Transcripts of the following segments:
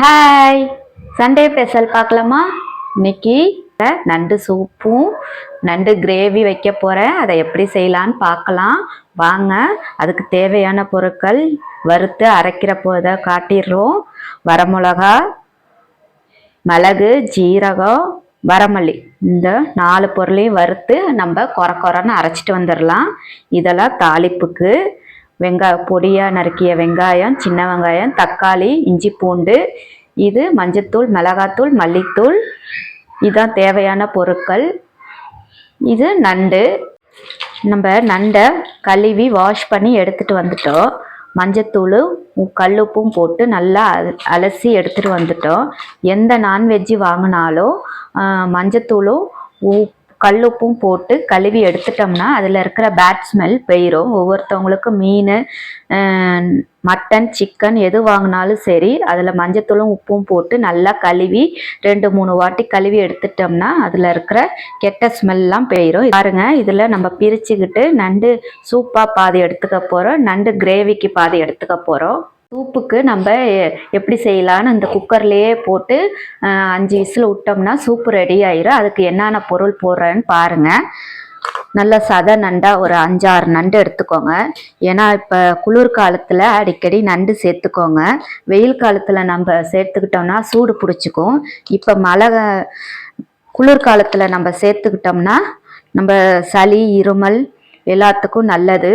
Hi Sunday special பார்க்கலாமா? இன்னைக்கு நண்டு சூப்பும் நண்டு கிரேவி வைக்க போகிறேன் அதை எப்படி செய்யலான்னு பார்க்கலாம். வாங்க அதுக்கு தேவையான பொருட்கள் வறுத்து அரைக்கிற போதை காட்டிடுறோம். வரமிளகா மிளகு ஜீரகம் வரமல்லி. இந்த நாலு பொருளையும் வறுத்து நம்ம கொர கொரன்னு அரைச்சிட்டு வந்துடலாம். இதெல்லாம் தாளிப்புக்கு. வெங்காய பொடியாக நறுக்கிய வெங்காயம் சின்ன வெங்காயம் தக்காளி இஞ்சி பூண்டு இது மஞ்சத்தூள் மிளகாத்தூள் மல்லித்தூள். இதுதான் தேவையான பொருட்கள். இது நண்டு. நம்ம நண்டை கழுவி வாஷ் பண்ணி எடுத்துகிட்டு வந்துட்டோம். மஞ்சத்தூள் கல்லுப்பும் போட்டு நல்லா அலசி எடுத்துகிட்டு வந்துட்டோம். எந்த நான்வெஜ்ஜு வாங்கினாலும் மஞ்சத்தூளும் உப் கல்லுப்பும் போட்டு கழுவி எடுத்துட்டோம்னா அதில் இருக்கிற பேட் ஸ்மெல் போயிடும் ஒவ்வொருத்தவங்களுக்கு மீன் மட்டன் சிக்கன் எது வாங்கினாலும் சரி அதில் மஞ்சத்தூளும் உப்பும் போட்டு நல்லா கழுவி ரெண்டு மூணு வாட்டி கழுவி எடுத்துட்டோம்னா அதில் இருக்கிற கெட்ட ஸ்மெல்லாம் போயிடும் பாருங்க இதில் நம்ம பிரிச்சுக்கிட்டு நண்டு சூப்பாக பாதி எடுத்துக்க போகிறோம் நண்டு கிரேவிக்கு பாதி எடுத்துக்க போகிறோம் சூப்புக்கு நம்ம எ- எப்படி செய்யலான்னு இந்த குக்கர்லேயே போட்டு அஞ்சு விசில் விட்டோம்னா சூப்பு ரெடி ஆயிரும். அதுக்கு என்னென்ன பொருள் போடுறேன்னு பாருங்கள் நல்லா சத நண்டா ஒரு அஞ்சாறு நண்டு எடுத்துக்கோங்க. ஏன்னா இப்போ குளிர் காலத்தில் அடிக்கடி நண்டு சேர்த்துக்கோங்க. வெயில் காலத்தில் நம்ம சேர்த்துக்கிட்டோம்னா சூடு பிடிச்சிக்கும். இப்போ மழை குளிர் காலத்தில் நம்ம சேர்த்துக்கிட்டோம்னா நம்ம சளி இருமல் எல்லாத்துக்கும் நல்லது.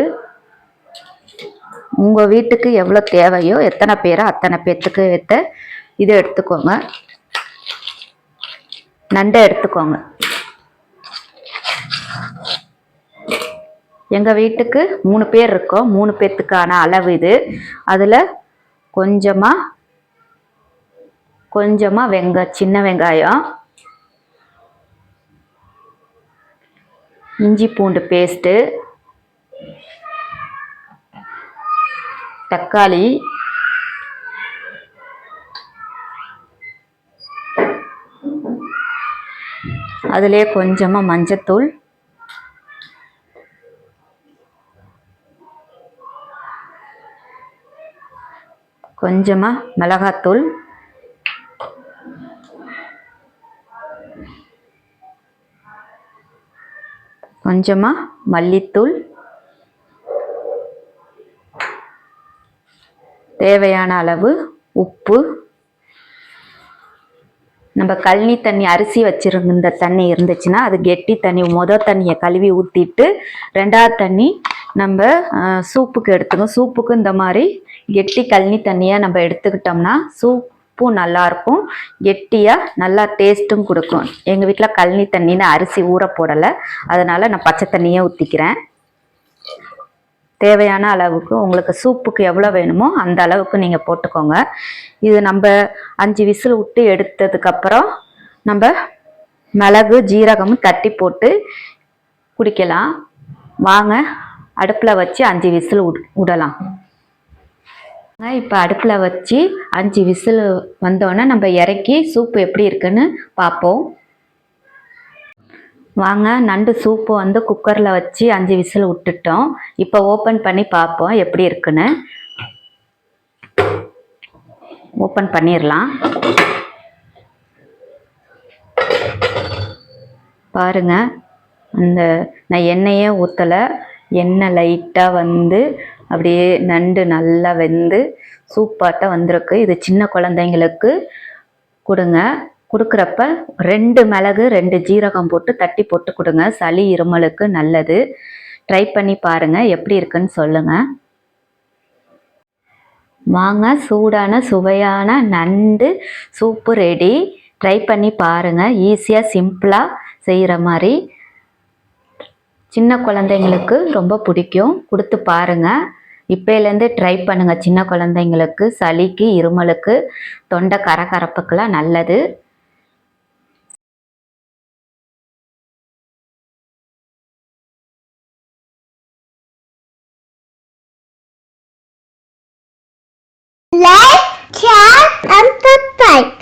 உங்கள் வீட்டுக்கு எவ்வளோ தேவையோ எத்தனை பேரோ அத்தனை பேர்த்துக்கு ஏற்ற இது எடுத்துக்கோங்க. நண்டை எடுத்துக்கோங்க. எங்கள் வீட்டுக்கு மூணு பேர் இருக்கோம். மூணு பேர்த்துக்கான அளவு இது. அதில் கொஞ்சமாக கொஞ்சமாக வெங்க சின்ன வெங்காயம் இஞ்சி பூண்டு பேஸ்ட்டு தக்காளி. அதிலே கொஞ்சமாக மஞ்சத்தூள். கொஞ்சமாக மிளகாத்தூள். கொஞ்சமாக மல்லித்தூள். தேவையான அளவு உப்பு. நம்ம கழனி தண்ணி அரிசி வச்சிருந்த தண்ணி இருந்துச்சுன்னா அது கெட்டி தண்ணி மொதல் தண்ணியை கழுவி ஊற்றிட்டு ரெண்டாவது தண்ணி நம்ம சூப்புக்கு எடுத்துக்கணும். சூப்புக்கு இந்த மாதிரி கெட்டி கழனி தண்ணியை நம்ம எடுத்துக்கிட்டோம்னா சூப்பும் நல்லாயிருக்கும் கெட்டியாக நல்லா டேஸ்ட்டும் கொடுக்கும். எங்கள் வீட்டில் கழனி தண்ணின்னு அரிசி ஊற போடலை. அதனால் நான் பச்சை தண்ணியே ஊற்றிக்கிறேன் தேவையான அளவுக்கு உங்களுக்கு சூப்புக்கு எவ்வளோ வேணுமோ அந்த அளவுக்கு நீங்கள் போட்டுக்கோங்க. இது நம்ம அஞ்சு விசில் விட்டு எடுத்ததுக்கப்புறம் நம்ம மிளகு ஜீரகமும் தட்டி போட்டு குடிக்கலாம். வாங்க அடுப்பில் வச்சு அஞ்சு விசில் விட்- விடலாம் இப்போ அடுப்பில் வச்சு அஞ்சு விசில் வந்தோடனே நம்ம இறக்கி சூப்பு எப்படி இருக்குன்னு பார்ப்போம். வாங்க நண்டு சூப்பு வந்து குக்கரில் வச்சு அஞ்சு விசில் விட்டுட்டோம். இப்போ ஓப்பன் பண்ணி பார்ப்போம் எப்படி இருக்குன்னு. ஓப்பன் பண்ணிடலாம். பாருங்க அந்த நான் எண்ணெயே ஊற்றலை எண்ணெய் லைட்டாக வந்து அப்படியே நண்டு நல்லா வெந்து சூப்பாட்டம் வந்திருக்கு. இது சின்ன குழந்தைங்களுக்கு கொடுங்க. கொடுக்குறப்ப ரெண்டு மிளகு ரெண்டு ஜீரகம் போட்டு தட்டி போட்டு கொடுங்க. சளி இருமலுக்கு நல்லது. ட்ரை பண்ணி பாருங்கள் எப்படி இருக்குன்னு சொல்லுங்கள் வாங்க சூடான சுவையான நண்டு சூப்பு ரெடி ட்ரை பண்ணி பாருங்கள் ஈஸியாக சிம்பிளாக செய்கிற மாதிரி. சின்ன குழந்தைங்களுக்கு ரொம்ப பிடிக்கும். கொடுத்து பாருங்க. இப்போலேருந்து ட்ரை பண்ணுங்கள் சின்ன குழந்தைங்களுக்கு சளிக்கு இருமலுக்கு தொண்டை கரகரப்புக்கெல்லாம் நல்லது. Let